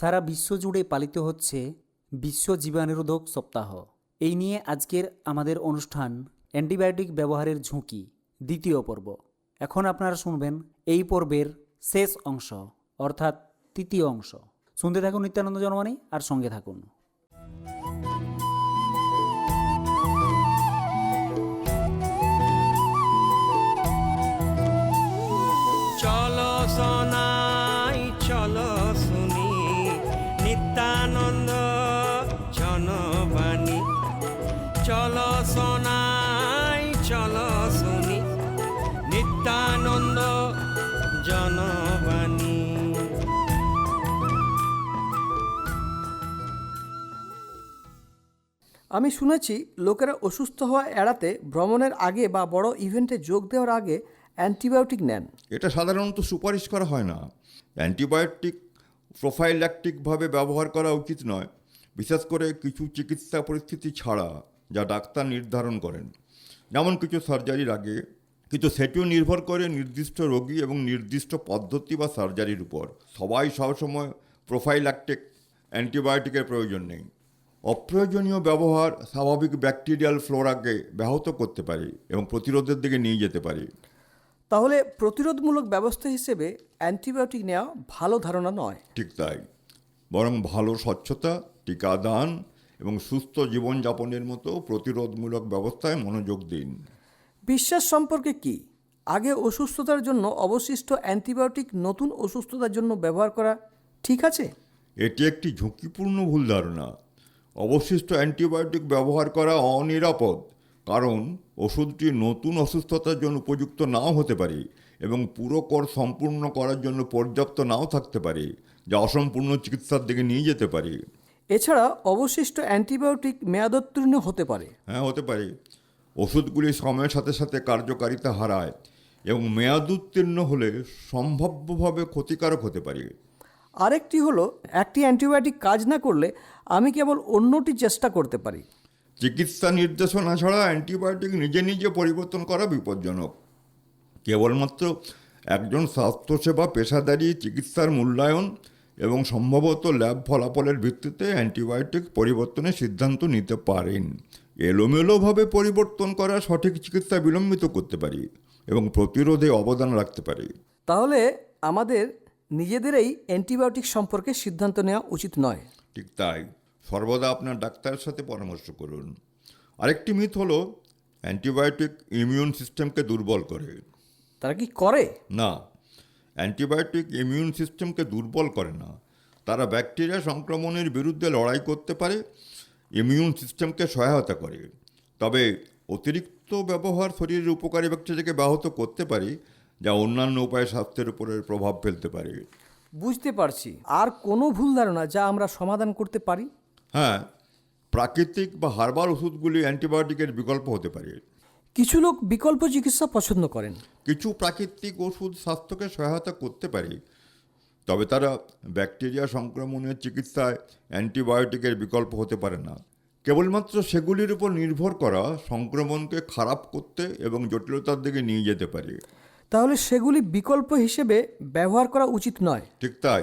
সারা বিশ্ব জুড়ে পালিত হচ্ছে বিশ্ব জীবাণুরোধক সপ্তাহ। এই নিয়ে আজকের আমাদের অনুষ্ঠান অ্যান্টিবায়োটিক ব্যবহারের ঝুঁকি, দ্বিতীয় পর্ব। এখন আপনারা শুনবেন এই পর্বের শেষ অংশ, অর্থাৎ তৃতীয় অংশ। শুনতে থাকুন নিত্যানন্দ জন্মানি আর সঙ্গে থাকুন। আমি শুনেছি লোকেরা অসুস্থ হওয়া এড়াতে ভ্রমণের আগে বা বড় ইভেন্টে যোগ দেওয়ার আগে অ্যান্টিবায়োটিক নেন। এটা সাধারণত সুপারিশ করা হয় না। অ্যান্টিবায়োটিক প্রোফাইল্যাকটিকভাবে ব্যবহার করা উচিত নয়। বিশেষ করে কিছু চিকিৎসা পরিস্থিতি ছাড়া যা ডাক্তার নির্ধারণ করেন। যেমন কিছু সার্জারির আগে কিন্তু সেটিও নির্ভর করে নির্দিষ্ট রোগী এবং নির্দিষ্ট পদ্ধতি বা সার্জারির উপর। সবাই সবসময় প্রোফাইল্যাকটিক অ্যান্টিবায়োটিকের প্রয়োজন নেই। অপ্রয়োজনীয় ব্যবহার স্বাভাবিক ব্যাকটেরিয়াল ফ্লোরাকে ব্যাহত করতে পারে এবং প্রতিরোধের দিকে নিয়ে যেতে পারে। তাহলে প্রতিরোধমূলক ব্যবস্থা হিসেবে অ্যান্টিবায়োটিক নেওয়া ভালো ধারণা নয়। ঠিক তাই। বরং ভালো স্বচ্ছতা টিকাদান এবং সুস্থ জীবনযাপনের মতো প্রতিরোধমূলক ব্যবস্থায় মনোযোগ দিন। বিশ্বাস সম্পর্কে কি? আগে অসুস্থতার জন্য অবশিষ্ট অ্যান্টিবায়োটিক নতুন অসুস্থতার জন্য ব্যবহার করা ঠিক আছে? এটি একটি ঝুঁকিপূর্ণ ভুল ধারণা। অবশিষ্ট অ্যান্টিবায়োটিক ব্যবহার করা অনিরাপদ কারণ ওষুধটি নতুন অসুস্থতার জন্য উপযুক্ত নাও হতে পারে এবং পুরো কর সম্পূর্ণ করার জন্য পর্যাপ্ত নাও থাকতে পারে যা অসম্পূর্ণ চিকিৎসার দিকে নিয়ে যেতে পারে। এছাড়া অবশিষ্ট অ্যান্টিবায়োটিক মেয়াদোত্তীর্ণ হতে পারে। হ্যাঁ হতে পারে। ওষুধগুলি সময়ের সাথে সাথে কার্যকারিতা হারায় এবং মেয়াদ উত্তীর্ণ হলে সম্ভাব্যভাবে ক্ষতিকারক হতে পারে। আরেকটি হলো একটি অ্যান্টিবায়োটিক কাজ না করলে আমি কেবল অন্যটি চেষ্টা করতে পারি। চিকিৎসা নির্দেশনা ছাড়া অ্যান্টিবায়োটিক নিজে নিজে পরিবর্তন করা বিপজ্জনক। কেবলমাত্র একজন স্বাস্থ্যসেবা পেশাদারী চিকিৎসার মূল্যায়ন এবং সম্ভবত ল্যাব ফলাফলের ভিত্তিতে অ্যান্টিবায়োটিক পরিবর্তনের সিদ্ধান্ত নিতে পারেন। এলোমেলোভাবে পরিবর্তন করা সঠিক চিকিৎসা বিলম্বিত করতে পারি এবং প্রতিরোধে অবদান রাখতে পারি। তাহলে আমাদের নিজেদেরই অ্যান্টিবায়োটিক সম্পর্কে সিদ্ধান্ত নেওয়া উচিত নয়। ঠিক তাই। সর্বদা আপনার ডাক্তারের সাথে পরামর্শ করুন। আরেকটি মিথ হলো অ্যান্টিবায়োটিক ইমিউন সিস্টেমকে দুর্বল করে। তারা কি করে? না অ্যান্টিবায়োটিক ইমিউন সিস্টেমকে দুর্বল করে না। তারা ব্যাকটেরিয়া সংক্রমণের বিরুদ্ধে লড়াই করতে পারে ইমিউন সিস্টেমকে সহায়তা করে। তবে অতিরিক্ত ব্যবহার শরীরের উপকারী ব্যাকটেরিয়াকে ব্যাহত করতে পারে যা অন্যান্য উপায়ে স্বাস্থ্যের উপরে প্রভাব ফেলতে পারে। বুঝতে পারছি। আর কোনো ভুল ধারণা যা আমরা সমাধান করতে পারি? হ্যাঁ প্রাকৃতিক বা হার্বাল ওষুধগুলি অ্যান্টিবায়োটিকের বিকল্প হতে পারে। কিছু লোক বিকল্প চিকিৎসা পছন্দ করেন। কিছু প্রাকৃতিক ওষুধ স্বাস্থ্যকে সহায়তা করতে পারে তবে তারা ব্যাকটেরিয়া সংক্রমণের চিকিৎসায় অ্যান্টিবায়োটিকের বিকল্প হতে পারে না। কেবলমাত্র সেগুলির উপর নির্ভর করা সংক্রমণকে খারাপ করতে এবং জটিলতার দিকে নিয়ে যেতে পারে। তাহলে সেগুলি বিকল্প হিসেবে ব্যবহার করা উচিত নয়। ঠিক তাই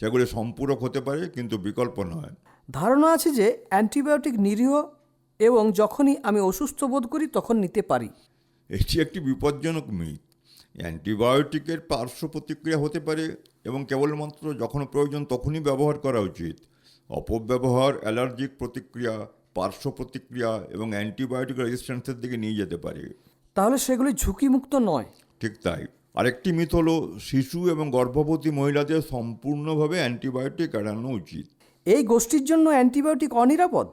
সেগুলি সম্পূরক হতে পারে কিন্তু বিকল্প নয়। ধারণা আছে যে অ্যান্টিবায়োটিক নিরীহ এবং যখনই আমি অসুস্থ বোধ করি তখন নিতে পারি। এটি একটি বিপজ্জনক মিথ। অ্যান্টিবায়োটিকের পার্শ্ব প্রতিক্রিয়া হতে পারে এবং কেবলমাত্র যখন প্রয়োজন তখনই ব্যবহার করা উচিত। অপব্যবহার অ্যালার্জিক প্রতিক্রিয়া পার্শ্ব প্রতিক্রিয়া এবং অ্যান্টিবায়োটিক রেজিস্ট্যান্সের দিকে নিয়ে যেতে পারে। তাহলে সেগুলি ঝুঁকিমুক্ত নয়। ঠিক তাই। আরেকটি মিথ হলো শিশু এবং গর্ভবতী মহিলাদের সম্পূর্ণভাবে অ্যান্টিবায়োটিক এড়ানো উচিত। এই গোষ্ঠীর জন্য অ্যান্টিবায়োটিক অনিরাপদ?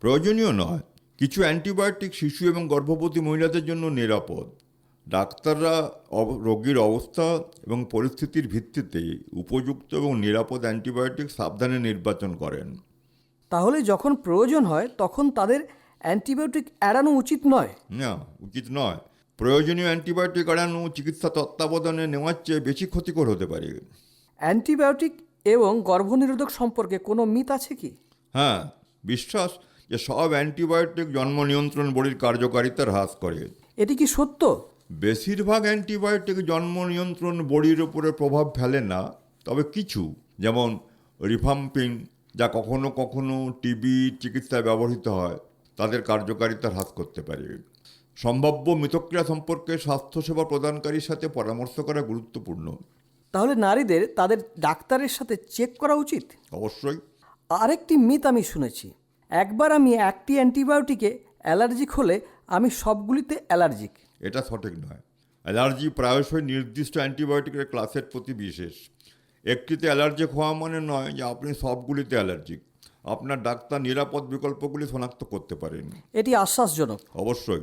প্রয়োজনীয় নয়। কিছু অ্যান্টিবায়োটিক শিশু এবং গর্ভবতী মহিলাদের জন্য নিরাপদ। ডাক্তাররা রোগীর অবস্থা এবং পরিস্থিতির ভিত্তিতে উপযুক্ত এবং নিরাপদ অ্যান্টিবায়োটিক সাবধানে নির্বাচন করেন। তাহলে যখন প্রয়োজন হয় তখন তাদের অ্যান্টিবায়োটিক এড়ানো উচিত নয়? না উচিত নয়। প্রয়োজনীয় অ্যান্টিবায়োটিক এড়ানো চিকিৎসা তত্ত্বাবধানে নেওয়ার চেয়ে বেশি ক্ষতিকর হতে পারে। অ্যান্টিবায়োটিক এবং গর্ভনিরোধক সম্পর্কে কোনো মিথ আছে কি? হ্যাঁ বিশ্বাস যে সব অ্যান্টিবায়োটিক জন্ম নিয়ন্ত্রণ বড়ির কার্যকারিতা হ্রাস করে। এটি কি সত্য? বেশিরভাগ অ্যান্টিবায়োটিক জন্ম নিয়ন্ত্রণ বড়ির উপরে প্রভাব ফেলে না তবে কিছু যেমন রিফাম্পিং যা কখনো কখনো টিবি চিকিৎসায় ব্যবহৃত হয় তাদের কার্যকারিতা হ্রাস করতে পারে। সম্ভাব্য মিথক্রিয়া সম্পর্কে স্বাস্থ্যসেবা প্রদানকারীর সাথে পরামর্শ করা গুরুত্বপূর্ণ। তাহলে নারীদের তাদের ডাক্তারের সাথে চেক করা উচিত? অবশ্যই। আরেকটি মিথ আমি শুনেছি। একবার আমি একটি অ্যান্টিবায়োটিকে অ্যালার্জিক হলে আমি সবগুলিতে অ্যালার্জিক। এটা সঠিক নয়। অ্যালার্জি প্রায়শই নির্দিষ্ট অ্যান্টিবায়োটিকের ক্লাসের প্রতি বিশেষ। একটিতে অ্যালার্জিক হওয়া মানে নয় যে আপনি সবগুলিতে অ্যালার্জিক। আপনার ডাক্তার নিরাপদ বিকল্পগুলি শনাক্ত করতে পারেন। এটি আশ্বাসজনক। অবশ্যই।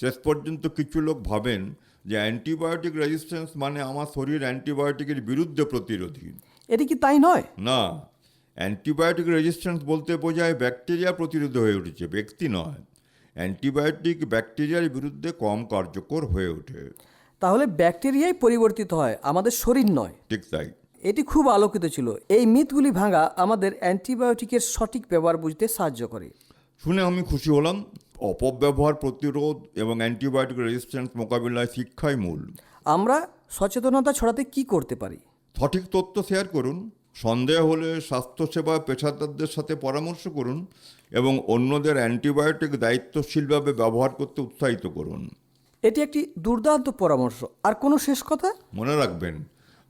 শেষ পর্যন্ত কিছু লোক ভাবেন যে অ্যান্টিবায়োটিক রেজিস্ট্যান্স মানে আমার শরীর অ্যান্টিবায়োটিকের বিরুদ্ধে প্রতিরোধী। এটি কি তাই নয়? না অ্যান্টিবায়োটিক রেজিস্ট্যান্স বলতে বোঝায় ব্যাকটেরিয়া প্রতিরোধ হয়ে উঠেছে ব্যক্তি নয়। অ্যান্টিবায়োটিক ব্যাকটেরিয়ার বিরুদ্ধে কম কার্যকর হয়ে ওঠে। তাহলে ব্যাকটেরিয়াই পরিবর্তিত হয় আমাদের শরীর নয়। ঠিক তাই। এটি খুব আলোকিত ছিল। এই মিথগুলি ভাঙা আমাদের অ্যান্টিবায়োটিকের সঠিক ব্যবহার বুঝতে সাহায্য করে। শুনে আমি খুশি হলাম। অপব্যবহার প্রতিরোধ এবং অ্যান্টিবায়োটিক রেজিস্ট্যান্স মোকাবিলায় শিক্ষাই মূল। আমরা সচেতনতা ছড়াতে কি করতে পারি? সঠিক তথ্য শেয়ার করুন সন্দেহ হলে স্বাস্থ্যসেবা পেশাদারদের সাথে পরামর্শ করুন এবং অন্যদের অ্যান্টিবায়োটিক দায়িত্বশীলভাবে ব্যবহার করতে উৎসাহিত করুন। এটি একটি দুর্দান্ত পরামর্শ। আর কোনো শেষ কথা? মনে রাখবেন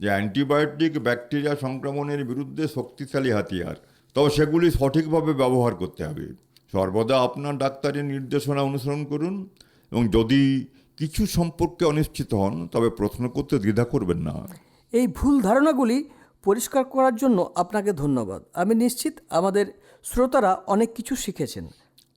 যে অ্যান্টিবায়োটিক ব্যাকটেরিয়া সংক্রমণের বিরুদ্ধে শক্তিশালী হাতিয়ার তবে সেগুলি সঠিকভাবে ব্যবহার করতে হবে। সর্বদা আপনার ডাক্তারের নির্দেশনা অনুসরণ করুন এবং যদি কিছু সম্পর্কে অনিশ্চিত হন তবে প্রশ্ন করতে দ্বিধা করবেন না। এই ভুল ধারণাগুলি পরিষ্কার করার জন্য আপনাকে ধন্যবাদ। আমি নিশ্চিত আমাদের শ্রোতারা অনেক কিছু শিখেছেন।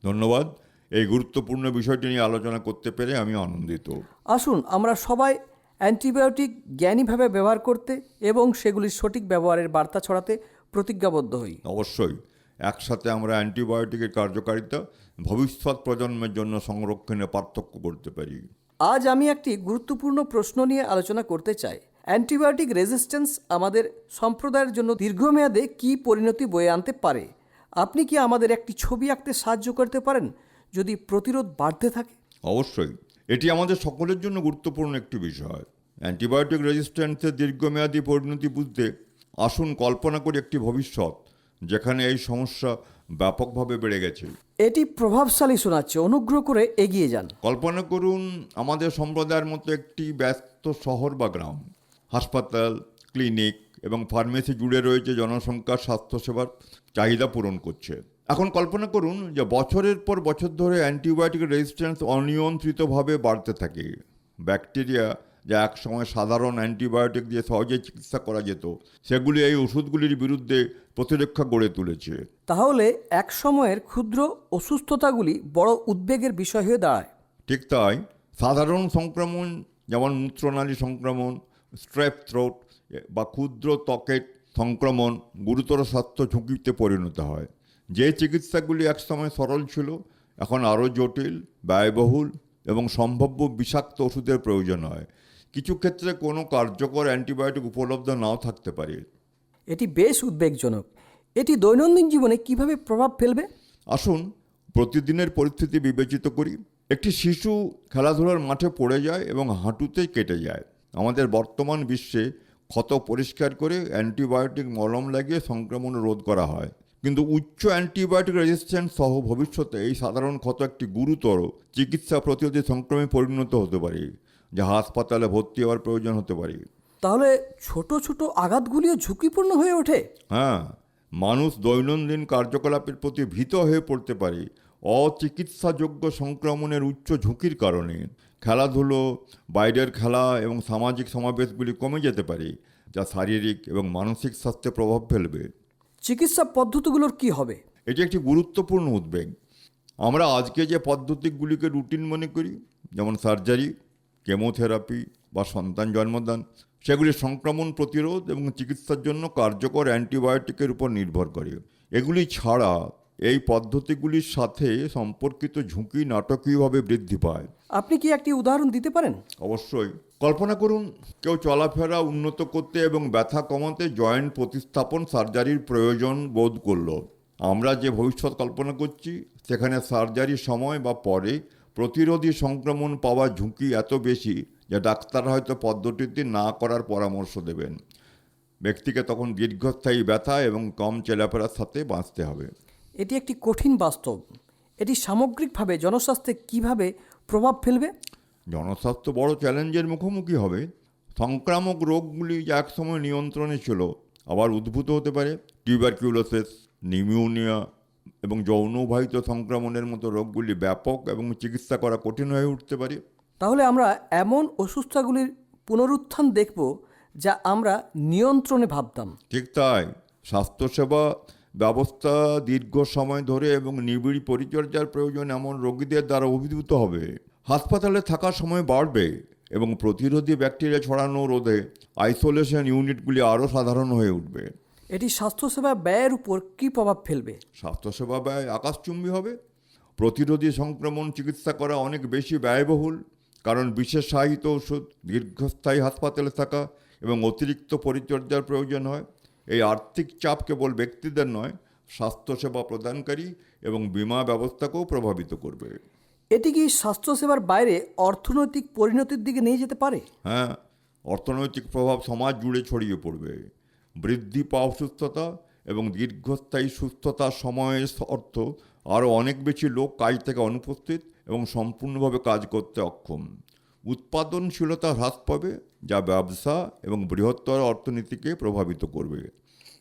ধন্যবাদ। এই গুরুত্বপূর্ণ বিষয়টি নিয়ে আলোচনা করতে পেরে আমি আনন্দিত। আসুন আমরা সবাই অ্যান্টিবায়োটিক জ্ঞানীভাবে ব্যবহার করতে এবং সেগুলির সঠিক ব্যবহারের বার্তা ছড়াতে প্রতিজ্ঞাবদ্ধ হই। অবশ্যই। একসাথে আমরা অ্যান্টিবায়োটিকের কার্যকারিতা ভবিষ্যৎ প্রজন্মের জন্য সংরক্ষণে পার্থক্য করতে পারি। আজ আমি একটি গুরুত্বপূর্ণ প্রশ্ন নিয়ে আলোচনা করতে চাই। অ্যান্টিবায়োটিক রেজিস্ট্যান্স আমাদের সম্প্রদায়ের জন্য দীর্ঘমেয়াদে কী পরিণতি বয়ে আনতে পারে? আপনি কি আমাদের একটি ছবি আঁকতে সাহায্য করতে পারেন যদি প্রতিরোধ বাড়তে থাকে? অবশ্যই। এটি আমাদের সকলের জন্য গুরুত্বপূর্ণ একটি বিষয়। অ্যান্টিবায়োটিক রেজিস্ট্যান্সের দীর্ঘমেয়াদী পরিণতি বুঝতে আসুন কল্পনা করি একটি ভবিষ্যৎ। যেখানে এই সমস্যা ব্যাপকভাবে বেড়ে গেছে। এটি প্রভাবশালী শোনাচ্ছে অনুগ্রহ করে এগিয়ে যান। কল্পনা করুন আমাদের সম্প্রদায়ের মতো একটি ব্যস্ত শহর বা গ্রাম হাসপাতাল ক্লিনিক এবং ফার্মেসি জুড়ে রয়েছে জনসংখ্যার স্বাস্থ্যসেবার চাহিদা পূরণ করছে। এখন কল্পনা করুন যে বছরের পর বছর ধরে অ্যান্টিবায়োটিক রেজিস্ট্যান্স অনিয়ন্ত্রিতভাবে বাড়তে থাকে। ব্যাকটেরিয়া যা একসময় সাধারণ অ্যান্টিবায়োটিক দিয়ে সহজে চিকিৎসা করা যেত সেগুলি এই ওষুধগুলির বিরুদ্ধে প্রতিরক্ষা গড়ে তুলেছে। তাহলে এক সময়ের ক্ষুদ্র অসুস্থতাগুলি বড় উদ্বেগের বিষয় হয়ে দাঁড়ায়। ঠিক তাই সাধারণ সংক্রমণ যেমন মূত্রনালী সংক্রমণ স্ট্রেপ থ্রোট বা ক্ষুদ্র ত্বকের সংক্রমণ গুরুতর স্বাস্থ্য ঝুঁকিতে পরিণত হয়। যে চিকিৎসাগুলি একসময় সরল ছিল এখন আরও জটিল ব্যয়বহুল এবং সম্ভাব্য বিষাক্ত ওষুধের প্রয়োজন হয়। কিছু ক্ষেত্রে কোনো কার্যকর অ্যান্টিবায়োটিক উপলব্ধ নাও থাকতে পারে। এটি বেশ উদ্বেগজনক। এটি দৈনন্দিন জীবনে কীভাবে প্রভাব ফেলবে? আসুন প্রতিদিনের পরিস্থিতি বিবেচিত করি। একটি শিশু খেলাধুলার মাঠে পড়ে যায় এবং হাঁটুতেই কেটে যায়। আমাদের বর্তমান বিশ্বে ক্ষত পরিষ্কার করে অ্যান্টিবায়োটিক মলম লাগিয়ে সংক্রমণ রোধ করা হয়। কিন্তু উচ্চ অ্যান্টিবায়োটিক রেজিস্ট্যান্স সহ ভবিষ্যতে এই সাধারণ ক্ষত একটি গুরুতর চিকিৎসা প্রতিরোধী সংক্রমে পরিণত হতে পারে। যা হাসপাতালে ভর্তি হওয়ার প্রয়োজন হতে পারে। তাহলে ছোট ছোট আঘাতগুলিও ঝুঁকিপূর্ণ হয়ে ওঠে? হ্যাঁ মানুষ দৈনন্দিন কার্যকলাপের প্রতি ভীত হয়ে পড়তে পারে অচিকিৎসাযোগ্য সংক্রমণের উচ্চ ঝুঁকির কারণে। খেলাধুলো বাইরের খেলা এবং সামাজিক সমাবেশগুলি কমে যেতে পারে যা শারীরিক এবং মানসিক স্বাস্থ্যে প্রভাব ফেলবে। চিকিৎসা পদ্ধতিগুলোর কি হবে? এটি একটি গুরুত্বপূর্ণ উদ্বেগ। আমরা আজকে যে পদ্ধতিগুলিকে রুটিন মনে করি যেমন সার্জারি কেমোথেরাপি বা সন্তান জন্মদান সেগুলি সংক্রমণ প্রতিরোধ এবং চিকিৎসার জন্য কার্যকর অ্যান্টিবায়োটিকের উপর নির্ভর করে। এগুলি ছাড়া এই পদ্ধতিগুলির সাথে সম্পর্কিত ঝুঁকি নাটকীয়ভাবে বৃদ্ধি পায়। আপনি কি একটি উদাহরণ দিতে পারেন? অবশ্যই। কল্পনা করুন কেউ চলাফেরা উন্নত করতে এবং ব্যথা কমাতে জয়েন্ট প্রতিস্থাপন সার্জারির প্রয়োজন বোধ করল। আমরা যে ভবিষ্যৎ কল্পনা করছি সেখানে সার্জারির সময় বা পরে প্রতিরোধী সংক্রমণ পাওয়ার ঝুঁকি এত বেশি যে ডাক্তার হয়তো পদ্ধতিটি না করার পরামর্শ দেবেন। ব্যক্তিকে তখন দীর্ঘস্থায়ী ব্যথা এবং কম চেলাফেরার সাথে বাঁচতে হবে। এটি একটি কঠিন বাস্তব। এটি সামগ্রিকভাবে জনস্বাস্থ্যে কীভাবে প্রভাব ফেলবে? জনস্বাস্থ্য বড় চ্যালেঞ্জের মুখোমুখি হবে। সংক্রামক রোগগুলি যা একসময় নিয়ন্ত্রণে ছিল আবার উদ্ভূত হতে পারে। টিউবারকিউলোসিস নিউমোনিয়া এবং যৌনবাহিত সংক্রমণের মতো রোগগুলি ব্যাপক এবং চিকিৎসা করা কঠিন হয়ে উঠতে পারে। তাহলে আমরা এমন অসুস্থতাগুলির পুনরুত্থান দেখব যা আমরা নিয়ন্ত্রণে ভাবতাম। ঠিক তাই স্বাস্থ্যসেবা ব্যবস্থা দীর্ঘ সময় ধরে এবং নিবিড় পরিচর্যার প্রয়োজন এমন রোগীদের দ্বারা অভিভূত হবে। হাসপাতালে থাকার সময় বাড়বে এবং প্রতিরোধী ব্যাকটেরিয়া ছড়ানো রোধে আইসোলেশন ইউনিটগুলি আরও সাধারণ হয়ে উঠবে। এটি স্বাস্থ্যসেবা ব্যয়ের উপর কী প্রভাব ফেলবে? স্বাস্থ্যসেবা ব্যয় আকাশচুম্বী হবে। প্রতিরোধী সংক্রমণ চিকিৎসা করা অনেক বেশি ব্যয়বহুল কারণ বিশেষ সাহিত্য ওষুধ দীর্ঘস্থায়ী হাসপাতালে থাকা এবং অতিরিক্ত পরিচর্যার প্রয়োজন হয়। এই আর্থিক চাপ কেবল ব্যক্তিদের নয় স্বাস্থ্যসেবা প্রদানকারী এবং বীমা ব্যবস্থাকেও প্রভাবিত করবে। এটি কি স্বাস্থ্যসেবার বাইরে অর্থনৈতিক পরিণতির দিকে নিয়ে যেতে পারে? হ্যাঁ অর্থনৈতিক প্রভাব সমাজ জুড়ে ছড়িয়ে পড়বে। বৃদ্ধি পাওয়া অসুস্থতা এবং দীর্ঘস্থায়ী সুস্থতা সময়ের অর্থ আরও অনেক বেশি লোক কাজ থেকে অনুপস্থিত এবং সম্পূর্ণভাবে কাজ করতে অক্ষম। উৎপাদনশীলতা হ্রাস পাবে যা ব্যবসা এবং বৃহত্তর অর্থনীতিকে প্রভাবিত করবে।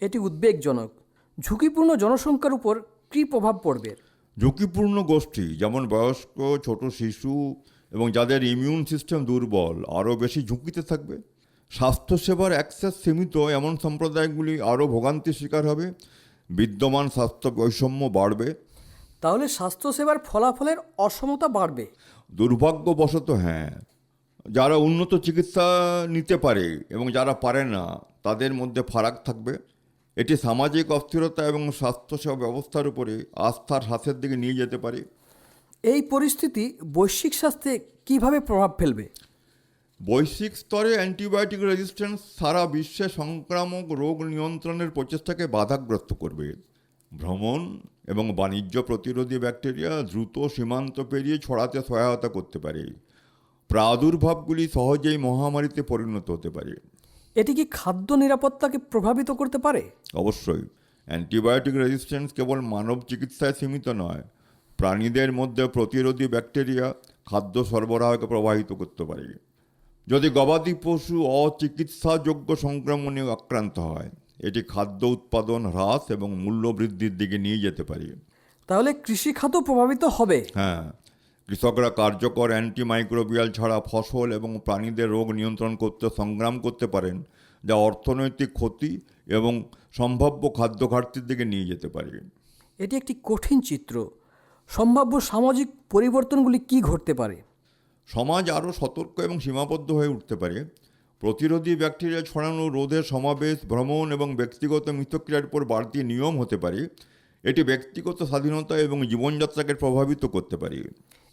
এটি উদ্বেগজনক। ঝুঁকিপূর্ণ জনসংখ্যার উপর কী প্রভাব পড়বে? ঝুঁকিপূর্ণ গোষ্ঠী যেমন বয়স্ক ছোট শিশু এবং যাদের ইমিউন সিস্টেম দুর্বল আরও বেশি ঝুঁকিতে থাকবে। স্বাস্থ্যসেবার অ্যাক্সেস সীমিত এমন সম্প্রদায়গুলি আরও ভোগান্তির শিকার হবে। বিদ্যমান স্বাস্থ্য বৈষম্য বাড়বে। তাহলে স্বাস্থ্যসেবার ফলাফলের অসমতা বাড়বে। দুর্ভাগ্যবশত হ্যাঁ যারা উন্নত চিকিৎসা নিতে পারে এবং যারা পারে না তাদের মধ্যে ফারাক থাকবে। এটি সামাজিক অস্থিরতা এবং স্বাস্থ্যসেবা ব্যবস্থার উপরে আস্থার হ্রাসের দিকে নিয়ে যেতে পারে। এই পরিস্থিতি বৈশ্বিক স্বাস্থ্যে কীভাবে প্রভাব ফেলবে? বৈশ্বিক স্তরে অ্যান্টিবায়োটিক রেজিস্ট্যান্স সারা বিশ্বে সংক্রামক রোগ নিয়ন্ত্রণের প্রচেষ্টাকে বাধাগ্রস্ত করবে। ভ্রমণ এবং বাণিজ্য প্রতিরোধী ব্যাকটেরিয়া দ্রুত সীমান্ত পেরিয়ে ছড়াতে সহায়তা করতে পারে। প্রাদুর্ভাবগুলি সহজেই মহামারীতে পরিণত হতে পারে। এটি কি খাদ্য নিরাপত্তাকে প্রভাবিত করতে পারে? অবশ্যই। অ্যান্টিবায়োটিক রেজিস্ট্যান্স কেবল মানব চিকিৎসায় সীমিত নয় প্রাণীদের মধ্যে প্রতিরোধী ব্যাকটেরিয়া খাদ্য সরবরাহকে প্রভাবিত করতে পারে। যদি গবাদি পশু অচিকিৎসাযোগ্য সংক্রমণে আক্রান্ত হয় এটি খাদ্য উৎপাদন হ্রাস এবং মূল্য বৃদ্ধির দিকে নিয়ে যেতে পারে। তাহলে কৃষি খাতও প্রভাবিত হবে? হ্যাঁ কৃষকরা কার্যকর অ্যান্টিমাইক্রোবিয়াল ছাড়া ফসল এবং প্রাণীদের রোগ নিয়ন্ত্রণ করতে সংগ্রাম করতে পারেন যা অর্থনৈতিক ক্ষতি এবং সম্ভাব্য খাদ্য ঘাটতির দিকে নিয়ে যেতে পারে। এটি একটি কঠিন চিত্র। সম্ভাব্য সামাজিক পরিবর্তনগুলি কি ঘটতে পারে? সমাজ আরও সতর্ক এবং সীমাবদ্ধ হয়ে উঠতে পারে। প্রতিরোধী ব্যাকটেরিয়া ছড়ানো রোধের সমাবেশ ভ্রমণ এবং ব্যক্তিগত মিথক্রিয়ার উপর বাড়তি নিয়ম হতে পারে। এটি ব্যক্তিগত স্বাধীনতা এবং জীবনযাত্রাকে প্রভাবিত করতে পারে।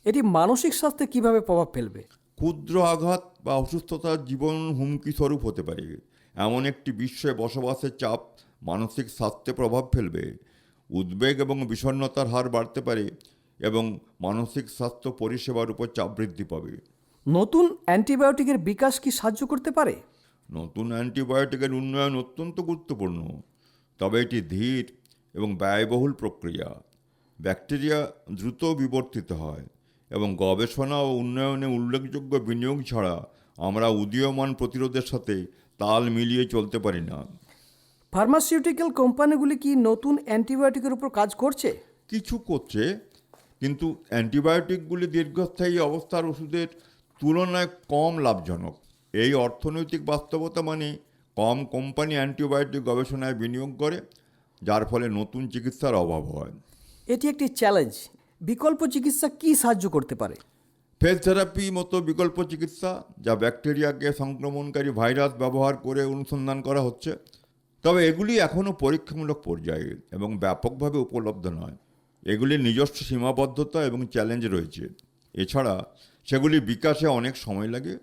এটি মানসিক স্বাস্থ্যে কীভাবে প্রভাব ফেলবে? ক্ষুদ্র আঘাত বা অসুস্থতার জীবন হুমকি স্বরূপ হতে পারে। এমন একটি বিশ্বে বসবাসের চাপ মানসিক স্বাস্থ্যে প্রভাব ফেলবে। উদ্বেগ এবং বিষণ্ণতার হার বাড়তে পারে। এবং মানসিক স্বাস্থ্য পরিষেবার উপর চাপ বৃদ্ধি পাবে। নতুন অ্যান্টিবায়োটিকের বিকাশ কি সাহায্য করতে পারে? নতুন অ্যান্টিবায়োটিকের উন্নয়ন অত্যন্ত গুরুত্বপূর্ণ। তবে এটি ধীর এবং ব্যয়বহুল প্রক্রিয়া। ব্যাকটেরিয়া দ্রুত বিবর্তিত হয় এবং গবেষণা ও উন্নয়নে উল্লেখযোগ্য বিনিয়োগ ছাড়া আমরা উদীয়মান প্রতিরোধের সাথে তাল মিলিয়ে চলতে পারি না। ফার্মাসিউটিক্যাল কোম্পানিগুলি কি নতুন অ্যান্টিবায়োটিকের উপর কাজ করছে? কিছু করছে কিন্তু অ্যান্টিবায়োটিকগুলি দীর্ঘস্থায়ী অবস্থার ওষুধের তুলনায় কম লাভজনক। এই অর্থনৈতিক বাস্তবতা মানে কম কোম্পানি অ্যান্টিবায়োটিক গবেষণায় বিনিয়োগ করে যার ফলে নতুন চিকিৎসার অভাব হয়। এটি একটি চ্যালেঞ্জ বিকল্প চিকিৎসা কি সাহায্য করতে পারে? ফেজ থেরাপি মতো বিকল্প চিকিৎসা যা ব্যাকটেরিয়াকে সংক্রমণকারী ভাইরাস ব্যবহার করে অনুসন্ধান করা হচ্ছে তবে এগুলি এখনও পরীক্ষামূলক পর্যায়ে এবং ব্যাপকভাবে উপলব্ধ নয়। এগুলির নিজস্ব সীমাবদ্ধতা এবং চ্যালেঞ্জ রয়েছে। এছাড়া সেগুলি বিকাশে অনেক সময় লাগে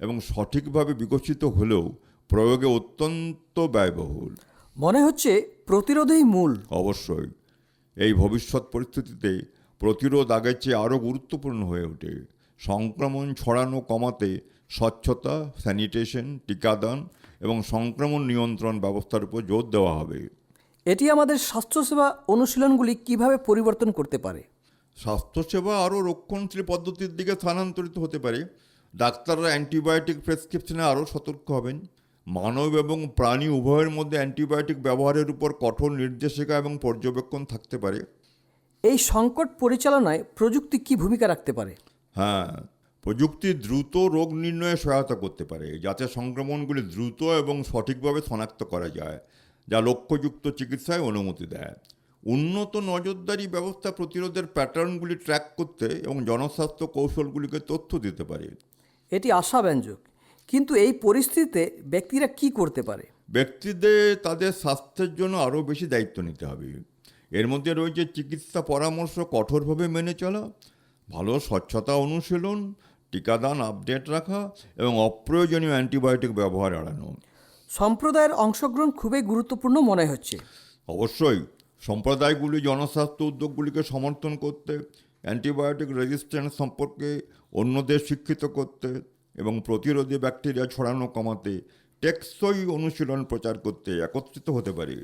এবং সঠিকভাবে বিকশিত হলেও প্রয়োগে অত্যন্ত ব্যয়বহুল। মনে হচ্ছে প্রতিরোধেই মূল। অবশ্যই এই ভবিষ্যৎ পরিস্থিতিতে প্রতিরোধ আগের চেয়ে আরও গুরুত্বপূর্ণ হয়ে ওঠে। সংক্রমণ ছড়ানো কমাতে স্বচ্ছতা স্যানিটেশন টিকাদান এবং সংক্রমণ নিয়ন্ত্রণ ব্যবস্থার উপর জোর দেওয়া হবে। এটি আমাদের স্বাস্থ্যসেবা অনুশীলনগুলি কীভাবে পরিবর্তন করতে পারে? স্বাস্থ্যসেবা আরও রক্ষণশীল পদ্ধতির দিকে স্থানান্তরিত হতে পারে। ডাক্তাররা অ্যান্টিবায়োটিক প্রেসক্রিপশনে আরও সতর্ক হবেন। মানব এবং প্রাণী উভয়ের মধ্যে অ্যান্টিবায়োটিক ব্যবহারের উপর কঠোর নির্দেশিকা এবং পর্যবেক্ষণ থাকতে পারে। এই সংকট পরিচালনায় প্রযুক্তি কি ভূমিকা রাখতে পারে? হ্যাঁ প্রযুক্তি দ্রুত রোগ নির্ণয়ে সহায়তা করতে পারে যাতে সংক্রমণগুলি দ্রুত এবং সঠিকভাবে শনাক্ত করা যায়। যা লক্ষ্যযুক্ত চিকিৎসায় অনুমতি দেয়। উন্নত নজরদারি ব্যবস্থা প্রতিরোধের প্যাটার্নগুলি ট্র্যাক করতে এবং জনস্বাস্থ্য কৌশলগুলিকে তথ্য দিতে পারে। এটি আশাব্যঞ্জক। কিন্তু এই পরিস্থিতিতে ব্যক্তিরা কি করতে পারে? ব্যক্তিদের তাদের স্বাস্থ্যের জন্য আরও বেশি দায়িত্ব নিতে হবে। এর মধ্যে রয়েছে চিকিৎসা পরামর্শ কঠোরভাবে মেনে চলা ভালো স্বচ্ছতা অনুশীলন টিকাদান আপডেট রাখা এবং অপ্রয়োজনীয় অ্যান্টিবায়োটিক ব্যবহার এড়ানো। সম্প্রদায়ের অংশগ্রহণ খুবই গুরুত্বপূর্ণ মনে হচ্ছে। অবশ্যই সম্প্রদায়গুলি জনস্বাস্থ্য উদ্যোগগুলিকে সমর্থন করতে অ্যান্টিবায়োটিক রেজিস্ট্যান্স সম্পর্কে অন্যদের শিক্ষিত করতে এবং প্রতিরোধী ব্যাকটেরিয়া ছড়ানো কমাতে টেকসই অনুশীলন প্রচার করতে একত্রিত হতে পারে।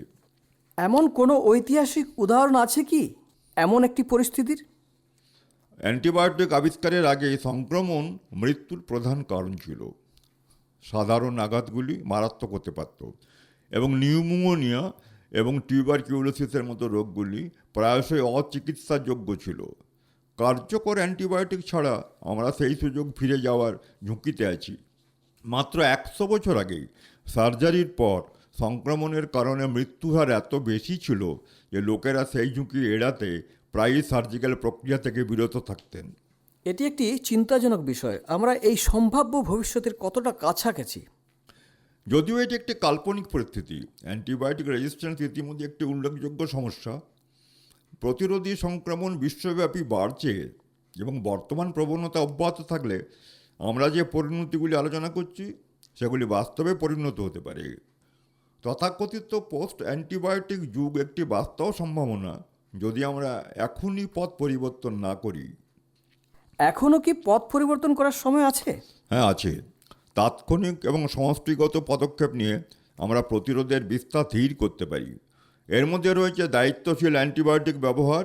এমন কোনো ঐতিহাসিক উদাহরণ আছে কি? এমন একটি পরিস্থিতির? অ্যান্টিবায়োটিক আবিষ্কারের আগে সংক্রমণ মৃত্যুর প্রধান কারণ ছিল। সাধারণ আঘাতগুলি মারাত্মক হতে পারত এবং নিউমোনিয়া এবং টিউবারকিউলোসিসের মতো রোগগুলি প্রায়শই অচিকিৎসাযোগ্য ছিল। কার্যকর অ্যান্টিবায়োটিক ছাড়া আমরা সেই সুযোগ ফিরে যাওয়ার ঝুঁকিতে আছি। মাত্র একশো বছর আগেই সার্জারির পর সংক্রমণের কারণে মৃত্যুহার এত বেশি ছিল যে লোকেরা সেই ঝুঁকি এড়াতে প্রায়ই সার্জিক্যাল প্রক্রিয়া থেকে বিরত থাকতেন। এটি একটি চিন্তাজনক বিষয়। আমরা এই সম্ভাব্য ভবিষ্যতের কতটা কাছাকাছি? যদিও এটি একটি কাল্পনিক পরিস্থিতি, অ্যান্টিবায়োটিক রেজিস্ট্যান্স ইতিমধ্যে একটি উল্লেখযোগ্য সমস্যা। প্রতিরোধী সংক্রমণ বিশ্বব্যাপী বাড়ছে এবং বর্তমান প্রবণতা অব্যাহত থাকলে আমরা যে পরিণতিগুলি আলোচনা করছি, সেগুলি বাস্তবে পরিণত হতে পারে। তথাকথিত পোস্ট অ্যান্টিবায়োটিক যুগ একটি বাস্তব সম্ভাবনা, যদি আমরা এখনই পথ পরিবর্তন না করি। এখনও কি পথ পরিবর্তন করার সময় আছে? হ্যাঁ আছে। তাৎক্ষণিক এবং সমষ্টিগত পদক্ষেপ নিয়ে আমরা প্রতিরোধের বিস্তার ধীর করতে পারি। এর মধ্যে রয়েছে দায়িত্বশীল অ্যান্টিবায়োটিক ব্যবহার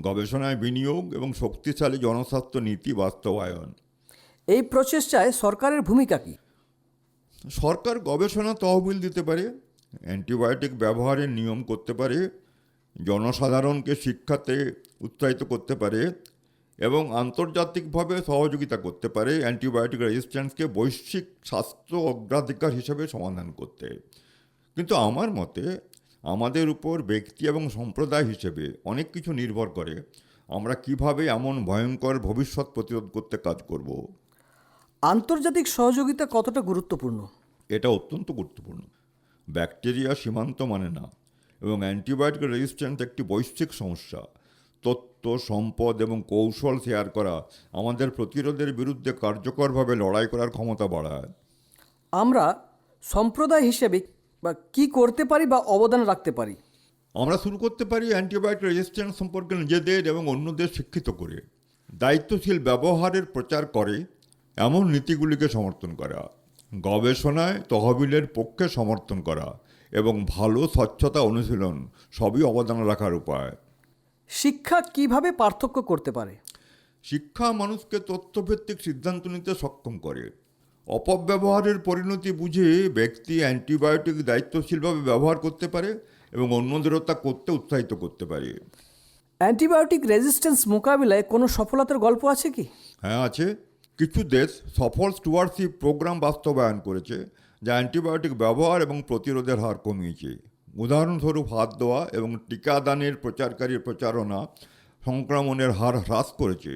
গবেষণায় বিনিয়োগ এবং শক্তিশালী জনস্বাস্থ্য নীতি বাস্তবায়ন। এই প্রচেষ্টায় সরকারের ভূমিকা কি? সরকার গবেষণা তহবিল দিতে পারে অ্যান্টিবায়োটিক ব্যবহারের নিয়ম করতে পারে জনসাধারণকে শিক্ষাতে উৎসাহিত করতে পারে এবং আন্তর্জাতিকভাবে সহযোগিতা করতে পারে অ্যান্টিবায়োটিক রেজিস্ট্যান্সকে বৈশ্বিক স্বাস্থ্য অগ্রাধিকার হিসেবে সমাধান করতে। কিন্তু আমার মতে আমাদের উপর ব্যক্তি এবং সম্প্রদায় হিসেবে অনেক কিছু নির্ভর করে আমরা কীভাবে এমন ভয়ঙ্কর ভবিষ্যৎ প্রতিরোধ করতে কাজ করব। আন্তর্জাতিক সহযোগিতা কতটা গুরুত্বপূর্ণ? এটা অত্যন্ত গুরুত্বপূর্ণ। ব্যাকটেরিয়া সীমান্ত মানে না এবং অ্যান্টিবায়োটিক রেজিস্ট্যান্স একটি বৈশ্বিক সমস্যা। তথ্য সম্পদ এবং কৌশল শেয়ার করা আমাদের প্রতিরোধের বিরুদ্ধে কার্যকরভাবে লড়াই করার ক্ষমতা বাড়ায়। আমরা সম্প্রদায় হিসেবে বা কি করতে পারি বা অবদান রাখতে পারি? আমরা শুরু করতে পারি অ্যান্টিবায়োটিক রেজিস্ট্যান্স সম্পর্কে নিজেদের এবং অন্যদের শিক্ষিত করে দায়িত্বশীল ব্যবহারের প্রচার করে এমন নীতিগুলিকে সমর্থন করা গবেষণায় তহবিলের পক্ষে সমর্থন করা এবং ভালো স্বচ্ছতা অনুশীলন সবই অবদান রাখার উপায়। শিক্ষা কীভাবে পার্থক্য করতে পারে? শিক্ষা মানুষকে তথ্যভিত্তিক সিদ্ধান্ত নিতে সক্ষম করে। অপব্যবহারের পরিণতি বুঝে ব্যক্তি অ্যান্টিবায়োটিক দায়িত্বশীলভাবে ব্যবহার করতে পারে এবং অন্যদেরও তা করতে উৎসাহিত করতে পারে। অ্যান্টিবায়োটিক রেজিস্ট্যান্স মোকাবিলায় কোনো সফলতার গল্প আছে কি? হ্যাঁ আছে। কিছু দেশ সফল স্টুয়ারশিপ প্রোগ্রাম বাস্তবায়ন করেছে যা অ্যান্টিবায়োটিক ব্যবহার এবং প্রতিরোধের হার কমিয়েছে। উদাহরণস্বরূপ হাত দেওয়া এবং টিকাদানের প্রচারকারীর প্রচারণা সংক্রমণের হার হ্রাস করেছে।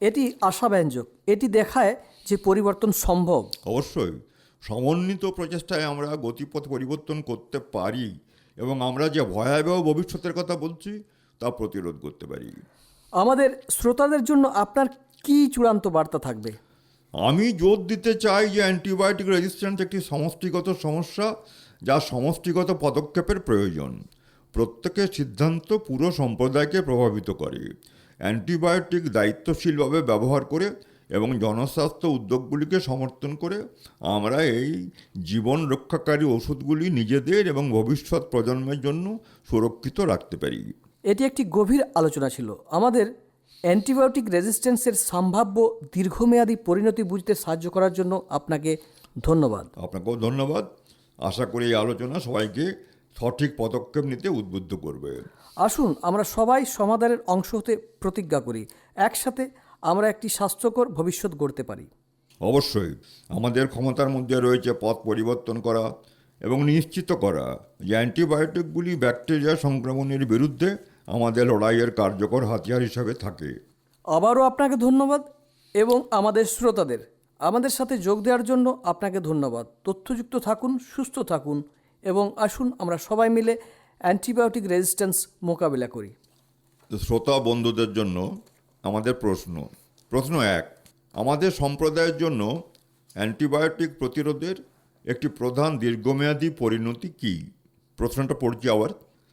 এটি আশাব্যঞ্জক। এটি দেখায় যে পরিবর্তন সম্ভব। অবশ্যই সমন্বিত প্রচেষ্টায় আমরা গতিপথ পরিবর্তন করতে পারি এবং আমরা যে ভয়াবহ ভবিষ্যতের কথা বলছি তা প্রতিরোধ করতে পারি। আমাদের শ্রোতাদের জন্য আপনার কি চূড়ান্ত বার্তা থাকবে? আমি জোর দিতে চাই যে অ্যান্টিবায়োটিক রেজিস্ট্যান্স একটি সমষ্টিগত সমস্যা যা সমষ্টিগত পদক্ষেপের প্রয়োজন। প্রত্যেকের সিদ্ধান্ত পুরো সম্প্রদায়কে প্রভাবিত করে। অ্যান্টিবায়োটিক দায়িত্বশীলভাবে ব্যবহার করে এবং জনস্বাস্থ্য উদ্যোগগুলিকে সমর্থন করে আমরা এই জীবন রক্ষাকারী ওষুধগুলি নিজেদের এবং ভবিষ্যৎ প্রজন্মের জন্য সুরক্ষিত রাখতে পারি। এটি একটি গভীর আলোচনা ছিল। আমাদের অ্যান্টিবায়োটিক রেজিস্ট্যান্সের সম্ভাব্য দীর্ঘমেয়াদী পরিণতি বুঝতে সাহায্য করার জন্য আপনাকে ধন্যবাদ। আপনাকেও ধন্যবাদ। আশা করি এই আলোচনা সবাইকে সঠিক পদক্ষেপ নিতে উদ্বুদ্ধ করবে। আসুন আমরা সবাই সমাধানের অংশ হতে প্রতিজ্ঞা করি। একসাথে আমরা একটি স্বাস্থ্যকর ভবিষ্যৎ গড়তে পারি। অবশ্যই আমাদের ক্ষমতার মধ্যে রয়েছে পথ পরিবর্তন করা এবং নিশ্চিত করা যে অ্যান্টিবায়োটিকগুলি ব্যাকটেরিয়া সংক্রমণের বিরুদ্ধে আমাদের লড়াইয়ের কার্যকর হাতিয়ার হিসাবে থাকে। আবারও আপনাকে ধন্যবাদ এবং আমাদের শ্রোতাদের আমাদের সাথে যোগ দেওয়ার জন্য আপনাকে ধন্যবাদ। তথ্যযুক্ত থাকুন, সুস্থ থাকুন এবং আসুন আমরা সবাই মিলে অ্যান্টিবায়োটিক রেজিস্ট্যান্স মোকাবিলা করি। শ্রোতা বন্ধুদের জন্য আমাদের প্রশ্ন। প্রশ্ন এক, আমাদের সম্প্রদায়ের জন্য অ্যান্টিবায়োটিক প্রতিরোধের একটি প্রধান দীর্ঘমেয়াদী পরিণতি কী? প্রশ্নটা পড়ছি আবার।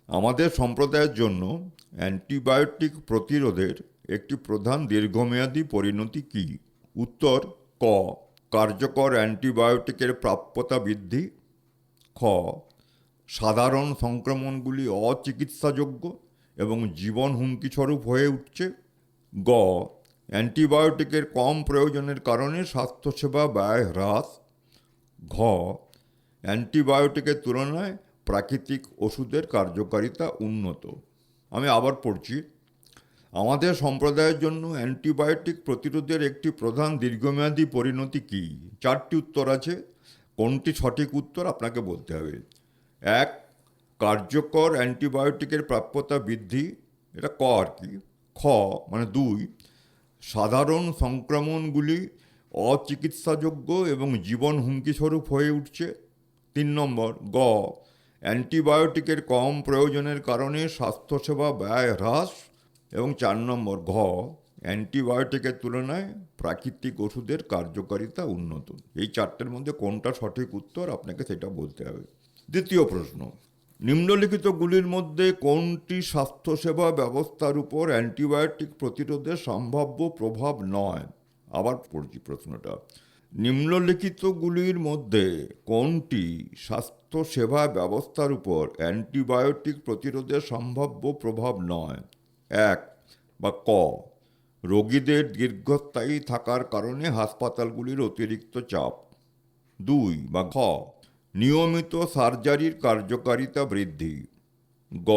আমাদের সম্প্রদায়ের জন্য অ্যান্টিবায়োটিক প্রতিরোধের একটি প্রধান দীর্ঘমেয়াদী পরিণতি কী? উত্তর ক, কার্যকর অ্যান্টিবায়োটিকের প্রাপ্যতা বৃদ্ধি। খ, সাধারণ সংক্রমণগুলি অচিকিৎসাযোগ্য এবং জীবন হুমকিস্বরূপ হয়ে উঠছে। গ, অ্যান্টিবায়োটিকের কম প্রয়োজনের কারণে স্বাস্থ্যসেবা ব্যয় হ্রাস। ঘ, অ্যান্টিবায়োটিকের তুলনায় প্রাকৃতিক ওষুধের কার্যকারিতা উন্নত। আমি আবার পড়ছি। আমাদের সম্প্রদায়ের জন্য অ্যান্টিবায়োটিক প্রতিরোধের একটি প্রধান দীর্ঘমেয়াদী পরিণতি কী? চারটি উত্তর আছে। কোনটি সঠিক উত্তর আপনাকে বলতে হবে? এক, কার্যকর অ্যান্টিবায়োটিকের প্রাপ্যতা বৃদ্ধি। এটা ক আর কি? খ মানে দুই, সাধারণ সংক্রমণগুলি অচিকিৎসাযোগ্য এবং জীবন হুমকিস্বরূপ হয়ে উঠছে। তিন নম্বর, গ, অ্যান্টিবায়োটিকের কম প্রয়োজনের কারণে স্বাস্থ্যসেবা ব্যয় হ্রাস। এবং চার নম্বর, ঘ, অ্যান্টিবায়োটিকের তুলনায় প্রাকৃতিক ওষুধের কার্যকারিতা উন্নত। এই চারটের মধ্যে কোনটা সঠিক উত্তর আপনাকে সেটা বলতে হবে। দ্বিতীয় প্রশ্ন নিম্নলিখিতগুলির মধ্যে কোনটি স্বাস্থ্যসেবা ব্যবস্থার উপর অ্যান্টিবায়োটিক প্রতিরোধের সম্ভাব্য প্রভাব নয়? আবার পড়ছি প্রশ্নটা নিম্নলিখিতগুলির মধ্যে কোনটি স্বাস্থ্যসেবা ব্যবস্থার উপর অ্যান্টিবায়োটিক প্রতিরোধের সম্ভাব্য প্রভাব নয়? এক, বা ক, রোগীদের দীর্ঘস্থায়ী থাকার কারণে হাসপাতালগুলির অতিরিক্ত চাপ। দুই, বা ঘ, নিয়মিত সার্জারির কার্যকারিতা বৃদ্ধি। গ,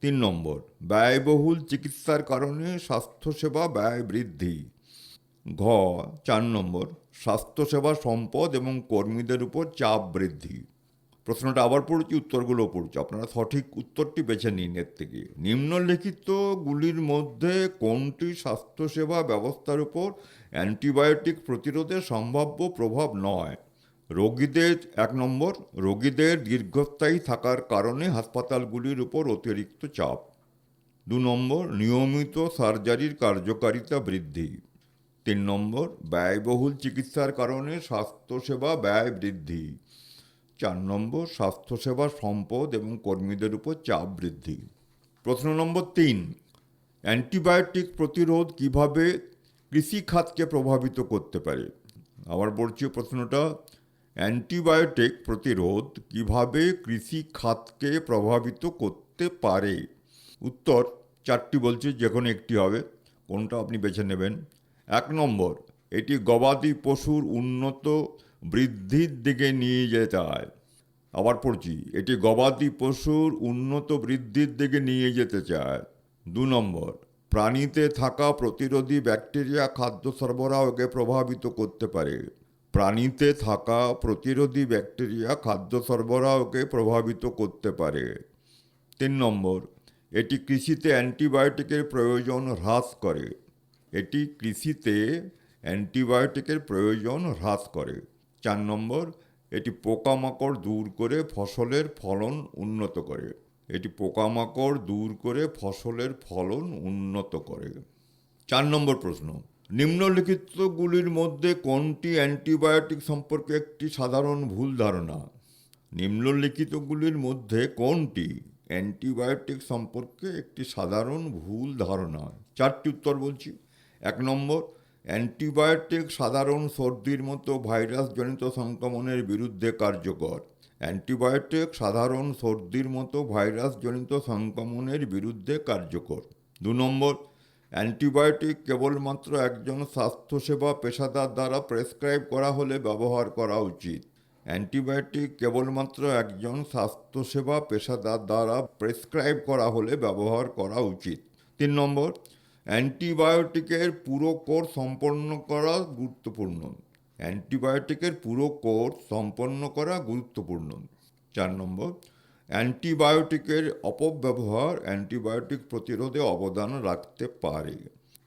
তিন নম্বর, ব্যয়বহুল চিকিৎসার কারণে স্বাস্থ্যসেবা ব্যয় বৃদ্ধি। ঘ, চার নম্বর, স্বাস্থ্যসেবা সম্পদ এবং কর্মীদের উপর চাপ বৃদ্ধি। প্রশ্নটা আবার পড়ছি উত্তরগুলো পড়ছি আপনারা সঠিক উত্তরটি বেছে নিন এর থেকে। নিম্নলিখিতগুলির মধ্যে কোনটি স্বাস্থ্যসেবা ব্যবস্থার উপর অ্যান্টিবায়োটিক প্রতিরোধের সম্ভাব্য প্রভাব নয়? রোগীদের, এক নম্বর, রোগীদের দীর্ঘস্থায়ী থাকার কারণে হাসপাতালগুলির উপর অতিরিক্ত চাপ। দু নম্বর, নিয়মিত সার্জারির কার্যকারিতা বৃদ্ধি। তিন নম্বর, ব্যয়বহুল চিকিৎসার কারণে স্বাস্থ্যসেবা ব্যয় বৃদ্ধি। চার নম্বর, স্বাস্থ্যসেবা, সম্পদ এবং কর্মীদের উপর চাপ বৃদ্ধি। প্রশ্ন নম্বর তিন, অ্যান্টিবায়োটিক প্রতিরোধ কীভাবে কৃষিখাতকে প্রভাবিত করতে পারে? আবার বলছি প্রশ্নটা, অ্যান্টিবায়োটিক প্রতিরোধ কীভাবে কৃষি খাতকে প্রভাবিত করতে পারে? উত্তর চারটি বলছি, যে কোনো একটি হবে। কোনটা আপনি বেছে নেবেন? এক নম্বর, এটি গবাদি পশুর উন্নত বৃদ্ধির দিকে নিয়ে যেতে হয় আবার পড়ছি, এটি গবাদি পশুর উন্নত বৃদ্ধির দিকে নিয়ে যেতে চায়। দু নম্বর, প্রাণীতে থাকা প্রতিরোধী ব্যাকটেরিয়া খাদ্য সরবরাহকে প্রভাবিত করতে পারে। প্রাণীতে থাকা প্রতিরোধী ব্যাকটেরিয়া খাদ্য সরবরাহকে প্রভাবিত করতে পারে। তিন নম্বর, এটি কৃষিতে অ্যান্টিবায়োটিকের প্রয়োজন হ্রাস করে। এটি কৃষিতে অ্যান্টিবায়োটিকের প্রয়োজন হ্রাস করে। চার নম্বর, এটি পোকামাকড় দূর করে ফসলের ফলন উন্নত করে। এটি পোকামাকড় দূর করে ফসলের ফলন উন্নত করে। চার নম্বর প্রশ্ন, নিম্নলিখিতগুলির মধ্যে কোনটি অ্যান্টিবায়োটিক সম্পর্কে একটি সাধারণ ভুল ধারণা? নিম্নলিখিতগুলির মধ্যে কোনটি অ্যান্টিবায়োটিক সম্পর্কে একটি সাধারণ ভুল ধারণা? চারটি উত্তর বলছি। এক নম্বর অ্যান্টিবায়োটিক সাধারণ সর্দির মতো ভাইরাসজনিত সংক্রমণের বিরুদ্ধে কার্যকর। অ্যান্টিবায়োটিক সাধারণ সর্দির মতো ভাইরাসজনিত সংক্রমণের বিরুদ্ধে কার্যকর। দু নম্বর, অ্যান্টিবায়োটিক কেবলমাত্র একজন স্বাস্থ্যসেবা পেশাদার দ্বারা প্রেসক্রাইব করা হলে ব্যবহার করা উচিত। অ্যান্টিবায়োটিক কেবলমাত্র একজন স্বাস্থ্যসেবা পেশাদার দ্বারা প্রেসক্রাইব করা হলে ব্যবহার করা উচিত। তিন নম্বর অ্যান্টিবায়োটিকের পুরো কোর্স সম্পন্ন করা গুরুত্বপূর্ণ। অ্যান্টিবায়োটিকের পুরো কোর্স সম্পন্ন করা গুরুত্বপূর্ণ। চার নম্বর, অ্যান্টিবায়োটিকের অপব্যবহার অ্যান্টিবায়োটিক প্রতিরোধে অবদান রাখতে পারে।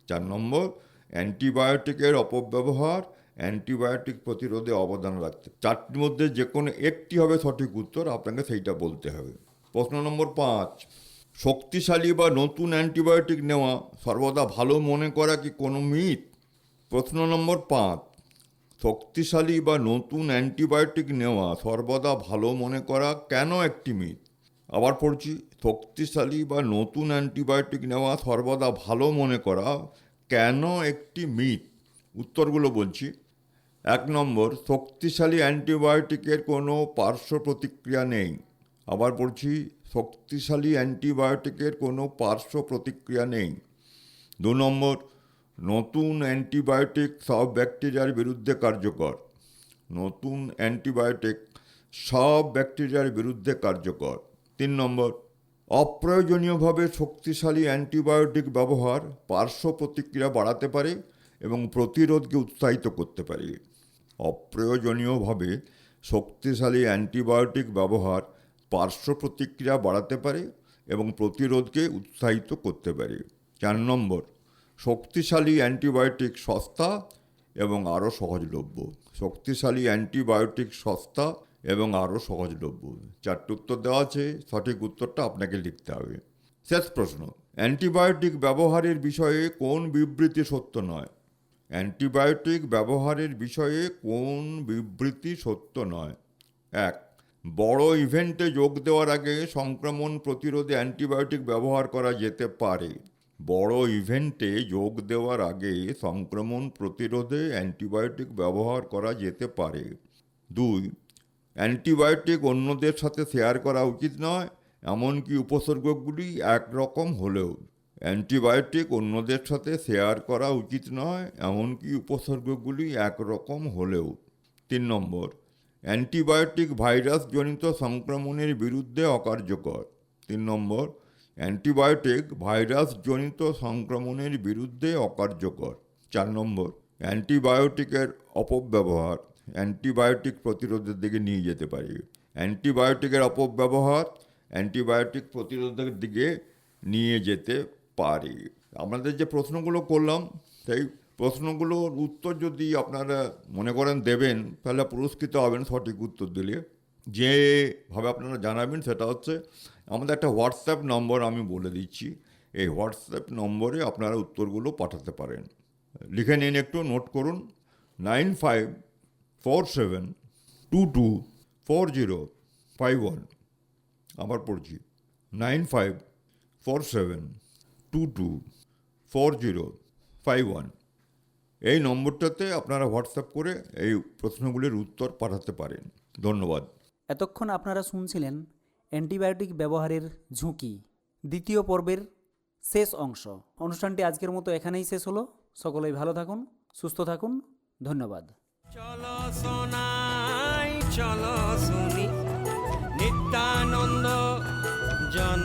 চার নম্বর, অ্যান্টিবায়োটিকের অপব্যবহার অ্যান্টিবায়োটিক প্রতিরোধে অবদান রাখতে। চারটির মধ্যে যে কোনো একটি হবে সঠিক উত্তর, আপনাকে সেইটা বলতে হবে। প্রশ্ন নম্বর পাঁচ শক্তিশালী বা নতুন অ্যান্টিবায়োটিক নেওয়া সর্বদা ভালো মনে করা কি কোনো মিথ? প্রশ্ন নম্বর পাঁচ। শক্তিশালী বা নতুন অ্যান্টিবায়োটিক নেওয়া সর্বদা ভালো মনে করা কেন একটি মিথ? আবার পড়ছি, শক্তিশালী বা নতুন অ্যান্টিবায়োটিক নেওয়া সর্বদা ভালো মনে করা কেন একটি মিথ? উত্তরগুলো বলছি। এক নম্বর, শক্তিশালী অ্যান্টিবায়োটিকের কোনো পার্শ্ব প্রতিক্রিয়া নেই। আবার পড়ছি শক্তিশালী অ্যান্টিবায়োটিকের কোনো পার্শ্ব প্রতিক্রিয়া নেই। দু নম্বর, নতুন অ্যান্টিবায়োটিক সব ব্যাকটেরিয়ার বিরুদ্ধে কার্যকর। নতুন অ্যান্টিবায়োটিক সব ব্যাকটেরিয়ার বিরুদ্ধে কার্যকর। তিন নম্বর, অপ্রয়োজনীয়ভাবে শক্তিশালী অ্যান্টিবায়োটিক ব্যবহার পার্শ্ব প্রতিক্রিয়া বাড়াতে পারে এবং প্রতিরোধকে উৎসাহিত করতে পারে। অপ্রয়োজনীয়ভাবে শক্তিশালী অ্যান্টিবায়োটিক ব্যবহার পার্শ্ব প্রতিক্রিয়া বাড়াতে পারে এবং প্রতিরোধকে উৎসাহিত করতে পারে। চার নম্বর, শক্তিশালী অ্যান্টিবায়োটিক সস্তা এবং আরও সহজলভ্য। শক্তিশালী অ্যান্টিবায়োটিক সস্তা এবং আরও সহজলভ্য। চারটি উত্তর দেওয়া আছে, সঠিক উত্তরটা আপনাকে লিখতে হবে। শেষ প্রশ্ন, অ্যান্টিবায়োটিক ব্যবহারের বিষয়ে কোন বিবৃতি সত্য নয়? অ্যান্টিবায়োটিক ব্যবহারের বিষয়ে কোন বিবৃতি সত্য নয়? এক বড় ইভেন্টে যোগ দেওয়ার আগে সংক্রমণ প্রতিরোধে অ্যান্টিবায়োটিক ব্যবহার করা যেতে পারে। বড় ইভেন্টে যোগ দেওয়ার আগে সংক্রমণ প্রতিরোধে অ্যান্টিবায়োটিক ব্যবহার করা যেতে পারে। দুই, অ্যান্টিবায়োটিক অন্যদের সাথে শেয়ার করা উচিত নয়, এমনকি উপসর্গগুলি একরকম হলেও। অ্যান্টিবায়োটিক অন্যদের সাথে শেয়ার করা উচিত নয়, এমনকি উপসর্গগুলি একরকম হলেও। তিন নম্বর অ্যান্টিবায়োটিক ভাইরাসজনিত সংক্রমণের বিরুদ্ধে অকার্যকর। তিন নম্বর, অ্যান্টিবায়োটিক ভাইরাসজনিত সংক্রমণের বিরুদ্ধে অকার্যকর। চার নম্বর, অ্যান্টিবায়োটিকের অপব্যবহার। অ্যান্টিবায়োটিক প্রতিরোধের দিকে নিয়ে যেতে পারে। অ্যান্টিবায়োটিকের অপব্যবহার অ্যান্টিবায়োটিক প্রতিরোধের দিকে নিয়ে যেতে পারে। আমাদের যে প্রশ্নগুলো করলাম, সেই প্রশ্নগুলোর উত্তর যদি আপনারা মনে করেন দেবেন, তাহলে পুরস্কৃত হবেন সঠিক উত্তর দিলে। যেভাবে আপনারা জানাবেন সেটা হচ্ছে, আমাদের একটা হোয়াটসঅ্যাপ নম্বর আমি বলে দিচ্ছি। এই হোয়াটসঅ্যাপ নম্বরে আপনারা উত্তরগুলো পাঠাতে পারেন। লিখে নিন একটু, নোট করুন, nine five four seven two two four zero five one. আবার পড়ছি, nine five four seven two two four zero five one. এই নম্বরটাতে আপনারা হোয়াটসঅ্যাপ করে এই প্রশ্নগুলির উত্তর পাঠাতে পারেন। ধন্যবাদ। এতক্ষণ আপনারা শুনছিলেন অ্যান্টিবায়োটিক ব্যবহারের ঝুঁকি দ্বিতীয় পর্বের শেষ অংশ। অনুষ্ঠানটি আজকের মতো এখানেই শেষ হলো। সকলেই ভালো থাকুন সুস্থ থাকুন। ধন্যবাদ। চলো সোনাই চলো শুনি। নিত্যানন্দ জন